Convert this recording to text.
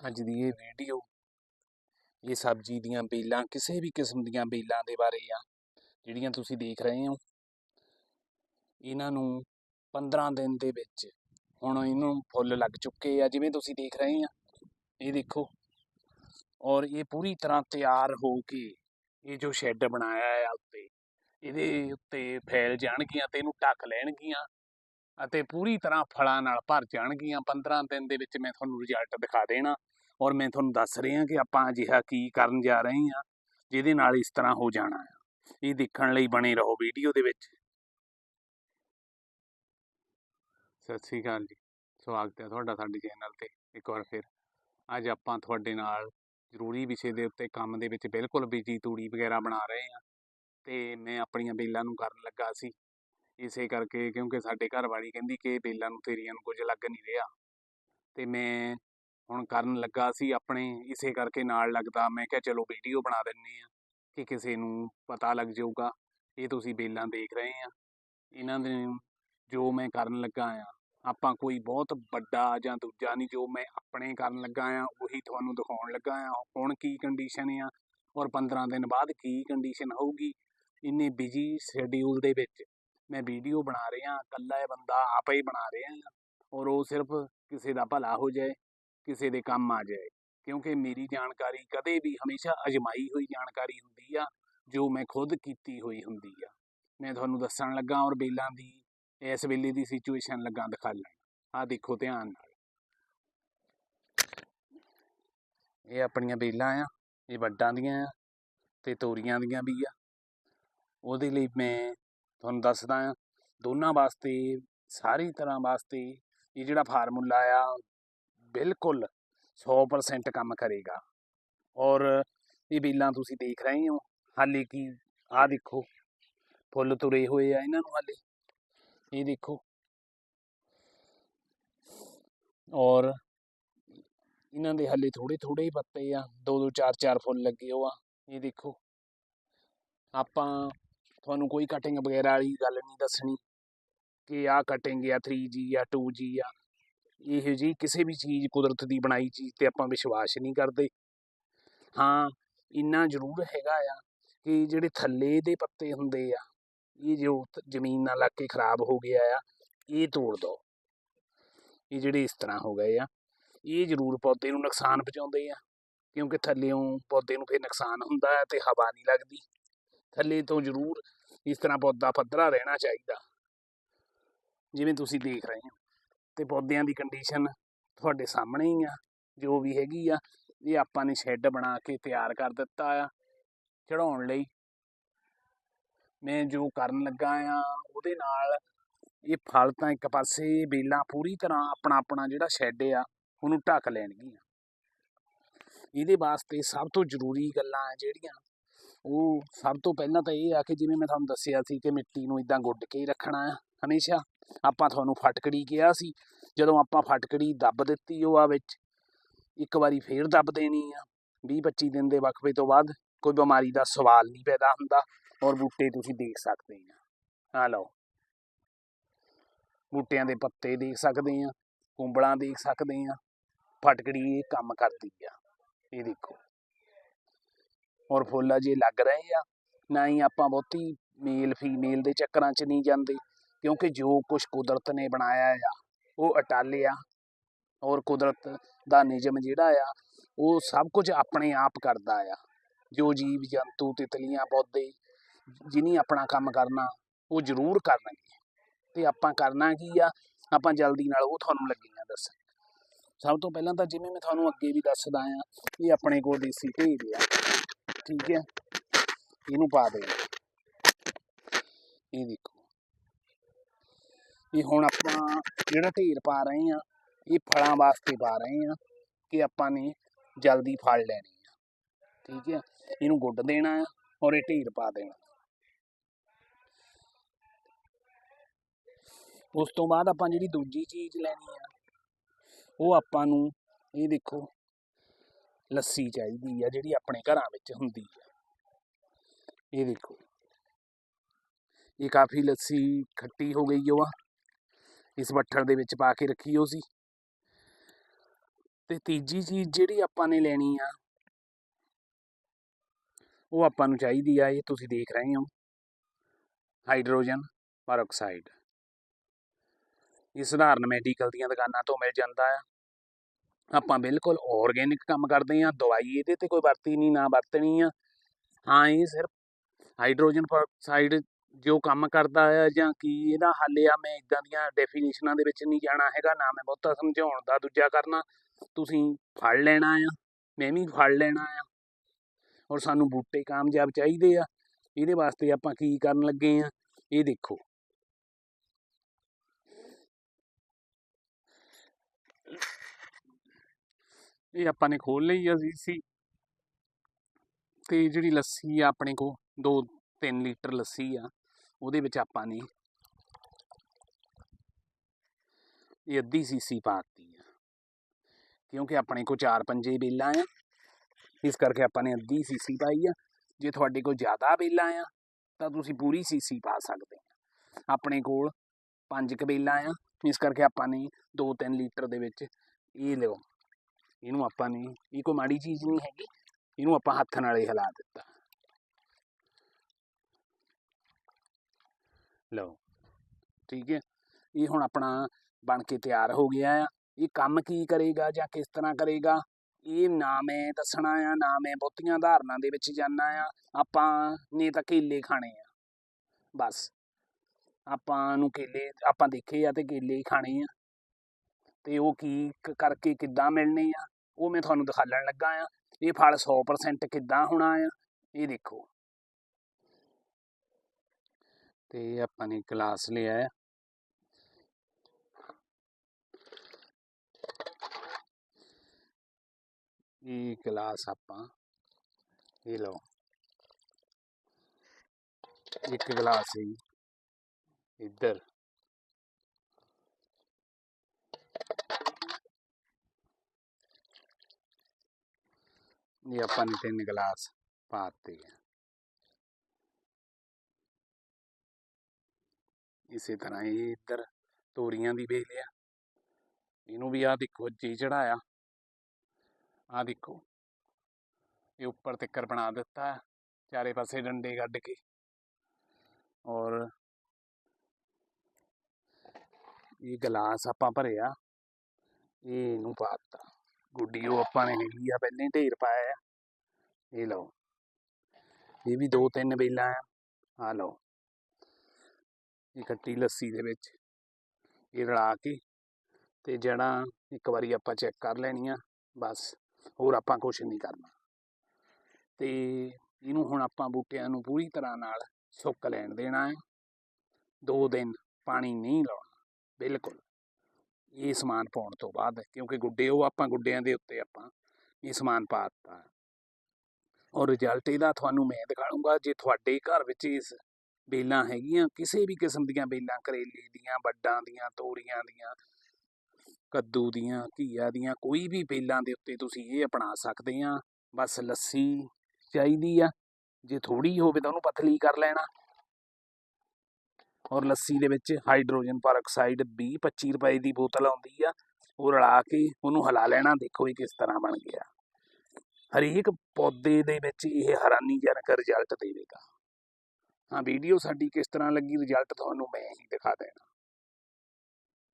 ਅੱਜ ਦੀ ਇਹ ਵੀਡੀਓ ਇਹ ਸਬਜ਼ੀ ਦੀਆਂ ਬੇਲਾਂ, ਕਿਸੇ ਵੀ ਕਿਸਮ ਦੀਆਂ ਬੇਲਾਂ ਦੇ ਬਾਰੇ ਆ, ਜਿਹੜੀਆਂ ਤੁਸੀਂ ਦੇਖ ਰਹੇ ਹੋ। ਇਹਨਾਂ ਨੂੰ 15 ਦਿਨ ਦੇ ਵਿੱਚ ਹੁਣ ਇਹਨੂੰ ਫੁੱਲ ਲੱਗ ਚੁੱਕੇ ਆ, ਜਿਵੇਂ ਤੁਸੀਂ ਦੇਖ ਰਹੇ ਆ। ਇਹ ਦੇਖੋ, ਔਰ ਇਹ ਪੂਰੀ ਤਰ੍ਹਾਂ ਤਿਆਰ ਹੋ ਕੇ ਇਹ ਜੋ ਸ਼ੈੱਡ ਬਣਾਇਆ ਆ ਉੱਤੇ, ਇਹਦੇ ਉੱਤੇ ਫੈਲ ਜਾਣਗੀਆਂ ਤੇ ਇਹਨੂੰ ਢੱਕ ਲੈਣਗੀਆਂ ਅਤੇ ਪੂਰੀ ਤਰ੍ਹਾਂ ਫਲਾਂ ਨਾਲ ਭਰ ਜਾਣਗੀਆਂ। 15 ਦਿਨ ਦੇ ਵਿੱਚ ਮੈਂ ਤੁਹਾਨੂੰ ਰਿਜ਼ਲਟ ਦਿਖਾ ਦੇਣਾ। ਔਰ ਮੈਂ ਤੁਹਾਨੂੰ ਦੱਸ ਰਿਹਾ ਕਿ ਆਪਾਂ ਅਜਿਹਾ ਕੀ ਕਰਨ ਜਾ ਰਹੇ ਹਾਂ, ਜਿਹਦੇ ਨਾਲ ਇਸ ਤਰ੍ਹਾਂ ਹੋ ਜਾਣਾ ਹੈ। ਇਹ ਦੇਖਣ ਲਈ ਬਣੇ ਰਹੋ ਵੀਡੀਓ ਦੇ ਵਿੱਚ। ਸਤਿ ਸ੍ਰੀ ਅਕਾਲ ਜੀ। ਸਵਾਗਤ ਹੈ ਤੁਹਾਡਾ ਸਾਡੇ ਚੈਨਲ ਤੇ। ਇੱਕ ਵਾਰ ਫਿਰ, ਅੱਜ ਆਪਾਂ ਤੁਹਾਡੇ ਨਾਲ ਜ਼ਰੂਰੀ ਵਿਸ਼ੇ ਦੇ ਉੱਤੇ ਕੰਮ ਦੇ ਵਿੱਚ ਬਿਲਕੁਲ ਬਿਜ਼ੀ ਤੂੜੀ ਵਗੈਰਾ ਬਣਾ ਰਹੇ ਹਾਂ। ਤੇ ਮੈਂ ਆਪਣੀਆਂ ਬੇਲਾਂ ਨੂੰ ਕਰਨ ਲੱਗਾ ਸੀ। ਇਸੇ ਕਰਕੇ ਕਿਉਂਕਿ ਸਾਡੇ ਘਰ ਵਾਲੀ ਕਹਿੰਦੀ ਕਿ ਬੇਲਾਂ ਨੂੰ ਤੇਰੀਆਂ ਨੂੰ ਕੁਝ ਲੱਗ ਨਹੀਂ ਰਿਹਾ। ਤੇ ਮੈਂ ਹੁਣ ਕਰਨ ਲੱਗਾ ਸੀ ਆਪਣੇ, ਇਸੇ ਕਰਕੇ ਨਾਲ ਲੱਗਦਾ। ਮੈਂ ਕਿਹਾ, ਚਲੋ ਵੀਡੀਓ ਬਣਾ ਦਿੰਨੇ ਆ ਕਿ ਕਿਸੇ ਨੂੰ ਪਤਾ ਲੱਗ ਜਾਊਗਾ। ਇਹ ਤੁਸੀਂ ਬੇਲਾਂ ਦੇਖ ਰਹੇ ਆ। ਇਹਨਾਂ ਦੇ ਜੋ ਮੈਂ ਕਰਨ ਲੱਗਾ ਆ, ਆਪਾਂ ਕੋਈ ਬਹੁਤ ਵੱਡਾ ਜਾਂ ਦੂਜਾ ਨਹੀਂ, ਜੋ ਮੈਂ ਆਪਣੇ ਕਰਨ ਲੱਗਾ ਆ, ਉਹੀ ਤੁਹਾਨੂੰ ਦਿਖਾਉਣ ਲੱਗਾ ਆ। ਹੁਣ ਕੀ ਕੰਡੀਸ਼ਨ ਆ ਔਰ 15 ਦਿਨ ਬਾਅਦ ਕੀ ਕੰਡੀਸ਼ਨ ਹੋਊਗੀ? ਇੰਨੇ ਬਿਜ਼ੀ ਸ਼ੈਡਿਊਲ ਦੇ ਵਿੱਚ ਮੈਂ ਵੀਡੀਓ ਬਣਾ ਰਿਹਾ, ਇਕੱਲਾ ਇਹ ਬੰਦਾ ਆਪੇ ਹੀ ਬਣਾ ਰਿਹਾ। ਔਰ ਉਹ ਸਿਰਫ ਕਿਸੇ ਦਾ ਭਲਾ ਹੋ ਜਾਏ। ਕਿਸੇ ਦੇ ਕੰਮ ਆ ਜਾਏ। ਕਿਉਂਕਿ ਮੇਰੀ ਜਾਣਕਾਰੀ ਕਦੇ ਵੀ ਹਮੇਸ਼ਾ ਅਜਮਾਈ ਹੋਈ ਜਾਣਕਾਰੀ ਹੁੰਦੀ ਆ, ਜੋ ਮੈਂ ਖੁਦ ਕੀਤੀ ਹੋਈ ਹੁੰਦੀ ਆ। ਮੈਂ ਤੁਹਾਨੂੰ ਦੱਸਣ ਲੱਗਾ ਔਰ ਬੇਲਾਂ ਦੀ, ਇਸ ਵੇਲੇ ਦੀ ਸਿਚੁਏਸ਼ਨ ਲੱਗਾ ਦਿਖਾਉਣ ਆ ਦੇਖੋ ਧਿਆਨ ਨਾਲ। ਇਹ ਆਪਣੀਆਂ ਬੇਲਾਂ ਆ, ਇਹ ਵੱਡਾਂ ਦੀਆਂ ਆ ਤੇ ਤੋਰੀਆਂ ਦੀਆਂ ਵੀ ਆ। ਉਹਦੇ ਲਈ ਮੈਂ ਤੁਹਾਨੂੰ ਦੱਸਦਾ ਆ, ਦੋਨਾਂ ਵਾਸਤੇ, ਸਾਰੀ ਤਰ੍ਹਾਂ ਵਾਸਤੇ ਇਹ ਜਿਹੜਾ ਫਾਰਮੂਲਾ ਆ ਬਿਲਕੁਲ 100% ਕੰਮ ਕਰੇਗਾ। ਔਰ ਇਹ ਬੇਲਾਂ ਤੁਸੀਂ ਦੇਖ ਰਹੇ ਹੋ, ਹਾਲੇ ਕੀ ਆਹ ਦੇਖੋ, ਫੁੱਲ ਤੁਰੇ ਹੋਏ ਆ ਇਹਨਾਂ ਨੂੰ ਹਾਲੇ, ਇਹ ਦੇਖੋ। ਔਰ ਇਹਨਾਂ ਦੇ ਹਾਲੇ ਥੋੜੇ ਥੋੜੇ ਹੀ ਪੱਤੇ ਆ, ਦੋ ਦੋ, ਚਾਰ ਚਾਰ ਫੁੱਲ ਲੱਗੇ ਹੋ ਆ, ਇਹ ਦੇਖੋ। ਆਪਾਂ ਤੁਹਾਨੂੰ ਕੋਈ ਕਟਿੰਗ ਵਗੈਰਾ ਵਾਲੀ ਗੱਲ ਨਹੀਂ ਦੱਸਣੀ ਕਿ ਆਹ ਕਟਿੰਗ ਆ 3G ਆ 2G ਆ ਇਹ ਜੀ ਕਿਸੇ ਵੀ ਚੀਜ਼ ਕੁਦਰਤ ਦੀ ਬਣਾਈ ਚੀਜ਼ ਤੇ ਆਪਾਂ ਵਿਸ਼ਵਾਸ ਨਹੀਂ ਕਰਦੇ। ਹਾਂ, ਇੰਨਾ ਜ਼ਰੂਰ ਹੈਗਾ ਆ ਕਿ ਜਿਹੜੇ ਥੱਲੇ ਦੇ ਪੱਤੇ ਹੁੰਦੇ ਆ, ਇਹ ਜੋ ਜ਼ਮੀਨ ਨਾਲ ਲੱਗ ਕੇ ਖਰਾਬ ਹੋ ਗਿਆ ਆ, ਇਹ ਤੋੜ ਦੋ। ਇਹ ਜਿਹੜੇ ਇਸ ਤਰ੍ਹਾਂ ਹੋ ਗਏ ਆ, ਇਹ ਜ਼ਰੂਰ ਪੌਦੇ ਨੂੰ ਨੁਕਸਾਨ ਪਹੁੰਚਾਉਂਦੇ ਆ, ਕਿਉਂਕਿ ਥੱਲੇੋਂ ਪੌਦੇ ਨੂੰ ਫਿਰ ਨੁਕਸਾਨ ਹੁੰਦਾ ਹੈ ਤੇ ਹਵਾ ਨਹੀਂ ਲੱਗਦੀ। ਥੱਲੇ ਤੋਂ ਜ਼ਰੂਰ ਇਸ ਤਰ੍ਹਾਂ ਪੌਦਾ ਪੱਧਰਾ ਰਹਿਣਾ ਚਾਹੀਦਾ। ਜਿਵੇਂ ਤੁਸੀਂ ਦੇਖ ਰਹੇ ਹੋ। ਤੇ ਪੌਦਿਆਂ ਦੀ ਕੰਡੀਸ਼ਨ ਤੁਹਾਡੇ ਸਾਹਮਣੇ ਹੀ ਆ, ਜੋ ਵੀ ਹੈਗੀ ਆ, ਇਹ ਆਪਾਂ ਨੇ ਸ਼ੈੱਡ ਬਣਾ ਕੇ ਤਿਆਰ ਕਰ ਦਿੱਤਾ ਆ ਚੜਾਉਣ ਲਈ। ਮੈਂ ਜੋ ਕਰਨ ਲੱਗਾ ਆ, ਉਹਦੇ ਨਾਲ ਇਹ ਫਲ ਤਾਂ ਇੱਕ ਪਾਸੇ ਬੇਲਾਂ ਪੂਰੀ ਤਰ੍ਹਾਂ ਆਪਣਾ ਆਪਣਾ ਜਿਹੜਾ ਸ਼ੈੱਡ ਆ, ਉਹਨੂੰ ਢੱਕ ਲੈਣਗੀਆਂ। ਇਹਦੇ ਵਾਸਤੇ ਸਭ ਤੋਂ ਜ਼ਰੂਰੀ ਗੱਲਾਂ ਆ ਜਿਹੜੀਆਂ, ਉਹ ਸਭ ਤੋਂ ਪਹਿਲਾਂ ਤਾਂ ਇਹ ਆ ਕਿ ਜਿਵੇਂ ਮੈਂ ਤੁਹਾਨੂੰ ਦੱਸਿਆ ਸੀ ਕਿ ਮਿੱਟੀ ਨੂੰ ਇਦਾਂ ਗੁੱਡ ਕੇ ਹੀ ਰੱਖਣਾ ਆ, ਹਮੇਸ਼ਾ। ਆਪਾਂ ਤੁਹਾਨੂੰ ਫਟਕੜੀ ਕਿਹਾ ਸੀ, ਜਦੋਂ ਆਪਾਂ ਫਟਕੜੀ ਦੱਬ ਦਿੱਤੀ ਉਹ ਆ ਵਿੱਚ, ਇੱਕ ਵਾਰੀ ਫੇਰ ਦੱਬ ਦੇਣੀ ਆ 20 25 ਦਿਨ ਦੇ ਵਕਫੇ ਤੋਂ ਬਾਅਦ ਕੋਈ ਬਿਮਾਰੀ ਦਾ ਸਵਾਲ ਨਹੀਂ ਪੈਦਾ ਹੁੰਦਾ ਔਰ ਬੂਟੇ ਤੁਸੀਂ ਦੇਖ ਸਕਦੇ ਆ। ਆ ਲਓ। ਬੂਟਿਆਂ ਦੇ ਪੱਤੇ ਦੇਖ ਸਕਦੇ ਆ ਕੁੰਬਲਾਂ ਦੇਖ ਸਕਦੇ ਆ, ਫਟਕੜੀ ਇਹ ਕੰਮ ਕਰਦੀ ਆ, ਇਹ ਦੇਖੋ। ਔਰ ਫੁੱਲ ਅਜੇ ਲੱਗ ਰਹੇ ਆ, ਨਾ ਹੀ ਆਪਾਂ ਬਹੁਤੀ ਮੇਲ ਫੀਮੇਲ ਦੇ ਚੱਕਰਾਂ 'ਚ ਨਹੀਂ ਜਾਂਦੇ। ਕਿਉਂਕਿ ਜੋ ਕੁਝ ਕੁਦਰਤ ਨੇ ਬਣਾਇਆ ਆ ਉਹ ਅਟਾਲਿਆ ਔਰ ਕੁਦਰਤ ਦਾ ਨਿਯਮ ਜਿਹੜਾ ਆ ਉਹ ਸਭ ਕੁਝ ਆਪਣੇ ਆਪ ਕਰਦਾ ਆ ਜੋ ਜੀਵ ਜੰਤੂ ਤਿਤਲੀਆਂ ਪੌਦੇ ਜਿਨੀ ਆਪਣਾ ਕੰਮ ਕਰਨਾ ਉਹ ਜ਼ਰੂਰ ਕਰਨਗੇ ਤੇ ਆਪਾਂ ਕਰਨਾ ਕੀ ਆ ਆਪਾਂ ਜਲਦੀ ਨਾਲ ਉਹ ਤੁਹਾਨੂੰ ਲੱਗੀਆਂ ਦੱਸ ਸਭ ਤੋਂ ਪਹਿਲਾਂ ਤਾਂ ਜਿਵੇਂ ਮੈਂ ਤੁਹਾਨੂੰ ਅੱਗੇ ਵੀ ਦੱਸਦਾ ਆ ਇਹ ਆਪਣੇ ਕੋਲ ਦੇਸੀ ਭੇਜ ਆ ਠੀਕ ਹੈ ਇਹਨੂੰ ਪਾ ਦੇ ਇਹ ਦੇਖੋ ਇਹ ਹੁਣ ਆਪਾਂ ਜਿਹੜਾ ਢੇਰ ਪਾ ਰਹੇ ਆ ਇਹ ਫਲਾਂ ਵਾਸਤੇ ਪਾ ਰਹੇ ਆ ਕਿ ਆਪਾਂ ਨੇ ਜਲਦੀ ਫਲ ਲੈਣੀ ਆ। ਠੀਕ ਆ ਇਹਨੂੰ ਗੁੱਡ ਦੇਣਾ ਆ ਔਰ ਇਹ ਢੇਰ ਪਾ ਦੇਣਾ। ਉਸ ਤੋਂ ਬਾਅਦ ਆਪਾਂ ਜਿਹੜੀ ਦੂਜੀ ਚੀਜ਼ ਲੈਣੀ ਆ, ਉਹ ਆਪਾਂ ਨੂੰ ਇਹ ਦੇਖੋ, ਲੱਸੀ ਚਾਹੀਦੀ ਆ ਜਿਹੜੀ ਆਪਣੇ ਘਰਾਂ ਵਿੱਚ ਹੁੰਦੀ ਆ। ਇਹ ਦੇਖੋ, ਇਹ ਕਾਫੀ ਲੱਸੀ ਖੱਟੀ ਹੋ ਗਈ ਉਹ ਆ। ਇਸ ਬੱਠਲ ਦੇ ਵਿੱਚ ਪਾ ਕੇ ਰੱਖੀ ਉਹ ਸੀ। ਤੇ ਤੀਜੀ ਚੀਜ਼ ਜਿਹੜੀ ਆਪਾਂ ਨੇ ਲੈਣੀ ਆ, ਉਹ ਆਪਾਂ ਨੂੰ ਚਾਹੀਦੀ ਆ, ਇਹ ਤੁਸੀਂ ਦੇਖ ਰਹੇ ਹੋ। Hydrogen peroxide. ਇਹ ਸਧਾਰਨ ਮੈਡੀਕਲ ਦੀਆਂ ਦੁਕਾਨਾਂ ਤੋਂ ਮਿਲ ਜਾਂਦਾ ਆ। ਆਪਾਂ ਬਿਲਕੁਲ ਆਰਗੇਨਿਕ ਕੰਮ ਕਰਦੇ ਆ, ਦਵਾਈ ਇਹਦੇ ਤੇ ਕੋਈ ਵਰਤੀ ਨਹੀਂ, ਨਾ ਵਰਤਣੀ ਆ। ਹਾਂ, ਇਹ ਸਿਰਫ ਹਾਈਡਰੋਜਨ ਪਰਆਕਸਾਈਡ ਜੋ ਕੰਮ ਕਰਦਾ ਆ ਜਾਂ ਕੀ ਇਹਦਾ ਹੱਲ ਆ, ਮੈਂ ਇਦਾਂ ਦੀਆਂ ਡੈਫੀਨੇਸ਼ਨਾਂ ਦੇ ਵਿੱਚ ਨਹੀਂ ਜਾਣਾ ਹੈਗਾ, ਨਾ ਮੈਂ ਬਹੁਤਾ ਸਮਝਾਉਣ ਦਾ ਦੂਜਾ ਕਰਨਾ ਤੁਸੀਂ ਫੜ ਲੈਣਾ ਆ, ਮੈਂ ਵੀ ਫੜ ਲੈਣਾ ਆ। ਔਰ ਸਾਨੂੰ ਬੂਟੇ ਕਾਮਯਾਬ ਚਾਹੀਦੇ ਆ। ਇਹਦੇ ਵਾਸਤੇ ਆਪਾਂ ਕੀ ਕਰਨ ਲੱਗੇ ਆ? ਇਹ ਦੇਖੋ। ਇਹ ਆਪਾਂ ਨੇ ਖੋਲ ਲਈ ਆ ਸੀ। ਤੇ ਜਿਹੜੀ ਲੱਸੀ ਆ, ਆਪਣੇ ਕੋ 2-3 ਲੀਟਰ ਲੱਸੀ ਆ। ਉਹਦੇ ਵਿੱਚ ਆਪਾਂ ਨੇ ਇਹ ਅੱਧੀ ਸੀਸੀ ਪਾਤੀ ਆ। ਕਿਉਂਕਿ ਆਪਣੇ ਕੋਲ ਚਾਰ ਪੰਜੇ ਬੇਲਾਂ ਆ, ਇਸ ਕਰਕੇ ਆਪਾਂ ਨੇ ਅੱਧੀ ਸੀਸੀ ਪਾਈ ਆ। ਜੇ ਤੁਹਾਡੇ ਕੋਲ ਜ਼ਿਆਦਾ ਬੇਲਾਂ ਆ, ਤਾਂ ਤੁਸੀਂ ਪੂਰੀ ਸੀਸੀ ਪਾ ਸਕਦੇ ਆ। ਆਪਣੇ ਕੋਲ ਪੰਜ ਕੁ ਬੇਲਾਂ ਆ, ਇਸ ਕਰਕੇ ਆਪਾਂ ਨੇ 2-3 ਲੀਟਰ ਦੇ ਵਿੱਚ ਇਹ ਲਿਓ ਇਹਨੂੰ ਆਪਾਂ ਨੇ, ਇਹ ਕੋਈ ਮਾੜੀ ਚੀਜ਼ ਨਹੀਂ ਹੈਗੀ, ਇਹਨੂੰ ਆਪਾਂ ਹੱਥ ਨਾਲ ਹੀ ਹਿਲਾ ਦਿੱਤਾ। ਲਓ, ਠੀਕ ਹੈ। ਇਹ ਹੁਣ ਆਪਣਾ ਬਣ ਕੇ ਤਿਆਰ ਹੋ ਗਿਆ ਆ। ਇਹ ਕੰਮ ਕੀ ਕਰੇਗਾ ਜਾਂ ਕਿਸ ਤਰ੍ਹਾਂ ਕਰੇਗਾ? ਇਹ ਨਾ ਮੈਂ ਦੱਸਣਾ ਆ, ਨਾ ਮੈਂ ਬਹੁਤੀਆਂ ਧਾਰਨਾਂ ਦੇ ਵਿੱਚ ਜਾਣਾ ਆ। ਆਪਾਂ ਨੇ ਤਾਂ ਕੇਲੇ ਖਾਣੇ ਆ। ਬਸ। ਆਪਾਂ ਨੂੰ ਕੇਲੇ, ਆਪਾਂ ਦੇਖੇ ਆ ਤੇ ਕੇਲੇ ਹੀ ਖਾਣੇ ਆ। ਤੇ ਉਹ ਕੀ ਕ- ਕਰਕੇ ਕਿੱਦਾਂ ਮਿਲਣੇ ਆ, ਉਹ ਮੈਂ ਤੁਹਾਨੂੰ ਦਿਖਾਲਣ ਲੱਗਾ ਆ। ਇਹ ਫਲ 100% ਕਿੱਦਾਂ ਹੋਣਾ ਆ, ਇਹ ਦੇਖੋ। ਤੇ ਆਪਾਂ ਨੇ ਗਲਾਸ ਲਿਆ ਹੈ ਇਹ ਗਲਾਸ ਆਪਾਂ ਇਹ ਲਓ। ਇੱਕ ਗਲਾਸ ਹੀ ਇੱਧਰ। ਇਹ ਆਪਾਂ ਨੇ ਤਿੰਨ ਗਲਾਸ ਪਾਤੇ ਆ। ਇਸੇ ਤਰ੍ਹਾਂ ਇਹ ਇੱਧਰ ਤੋਰੀਆਂ ਦੀ ਵੇਲ ਆ। ਇਹਨੂੰ ਵੀ ਆ ਦੇਖੋ, ਜੀ ਚੜਾਇਆ ਆ ਦੇਖੋ। ਇਹ ਉੱਪਰ ਤਿੱਕਰ ਬਣਾ ਦਿੱਤਾ, ਚਾਰੇ ਪਾਸੇ ਡੰਡੇ ਕੱਢ ਕੇ। ਔਰ ਇਹ ਗਲਾਸ ਆਪਾਂ ਭਰਿਆ। ਇਹ ਇਹਨੂੰ ਪਾਤਾ ਗੁੱਡੀ ਉਹ ਆਪਾਂ ਨੇ ਹੈਗੀ ਆ, ਪਹਿਲਾਂ ਢੇਰ ਪਾਇਆ ਇਹ ਲਓ। ਇਹ ਵੀ ਦੋ ਤਿੰਨ ਬੇਲਾਂ ਆ। ਆ ਲਓ। ਇਹ ਖੱਟੀ ਲੱਸੀ ਦੇ ਵਿੱਚ ਇਹ ਰਲਾ ਕੇ ਤੇ ਜੜ੍ਹਾਂ ਇੱਕ ਵਾਰੀ ਆਪਾਂ ਚੈੱਕ ਕਰ ਲੈਣੀਆਂ, ਬਸ। ਹੋਰ ਆਪਾਂ ਕੁਝ ਨਹੀਂ ਕਰਨਾ। ਤੇ ਇਹਨੂੰ ਹੁਣ ਆਪਾਂ ਬੂਟਿਆਂ ਨੂੰ ਪੂਰੀ ਤਰ੍ਹਾਂ ਨਾਲ ਸੁੱਕ ਲੈਣ ਦੇਣਾ ਹੈ। ਦੋ ਦਿਨ ਪਾਣੀ ਨਹੀਂ ਲਾਉਣਾ, ਬਿਲਕੁਲ। ਇਹ ਸਮਾਨ ਪਾਉਣ ਤੋਂ ਬਾਅਦ, ਕਿਉਂਕਿ ਗੁੱਡੇ, ਉਹ ਆਪਾਂ ਗੁੱਡਿਆਂ ਦੇ ਉੱਤੇ ਆਪਾਂ ਇਹ ਸਮਾਨ ਪਾ ਦਿੱਤਾ। ਔਰ ਰਿਜ਼ਲਟ ਇਹਦਾ ਤੁਹਾਨੂੰ ਮੈਂ ਦਿਖਾਉਂਗਾ ਜੇ ਤੁਹਾਡੇ ਘਰ ਵਿੱਚ ਇਸ ਬੇਲਾਂ ਹੈਗੀਆਂ, ਕਿਸੇ ਵੀ ਕਿਸਮ ਦੀਆਂ ਬੇਲਾਂ, ਕਰੇਲੇ ਦੀਆਂ, ਵੱਡਾਂ ਦੀਆਂ, ਤੋਰੀਆਂ ਦੀਆਂ, ਕੱਦੂ ਦੀਆਂ, ਘੀਆ ਦੀਆਂ, ਕੋਈ ਵੀ ਬੇਲਾਂ ਦੇ ਉੱਤੇ ਤੁਸੀਂ ਇਹ ਅਪਣਾ ਸਕਦੇ ਆ। ਬਸ ਲੱਸੀ ਚਾਹੀਦੀ ਆ, ਜੇ ਥੋੜੀ ਹੋਵੇ ਤਾਂ ਉਹਨੂੰ ਪਤਲੀ ਕਰ ਲੈਣਾ। ਔਰ ਲੱਸੀ ਦੇ ਵਿੱਚ ਹਾਈਡਰੋਜਨ ਪਰਆਕਸਾਈਡ 20 25 ਰੁਪਏ ਦੀ ਬੋਤਲ ਆਉਂਦੀ ਆ, ਉਹ ਰਲਾ ਕੇ ਉਹਨੂੰ ਹਿਲਾ ਲੈਣਾ, ਦੇਖੋ ਇਹ ਕਿਸ ਤਰ੍ਹਾਂ ਬਣ ਗਿਆ। ਹਰੇਕ ਪੌਦੇ ਦੇ ਵਿੱਚ ਇਹ ਹੈਰਾਨੀਜਨਕ ਰਿਜ਼ਲਟ ਦੇਵੇਗਾ। ਹਾਂ ਵੀਡੀਓ ਸਾਡੀ ਕਿਸ ਤਰ੍ਹਾਂ ਲੱਗੀ ਰਿਜ਼ਲਟ ਤੁਹਾਨੂੰ ਮੈਂ ਹੀ ਦਿਖਾ ਦੇਣਾ।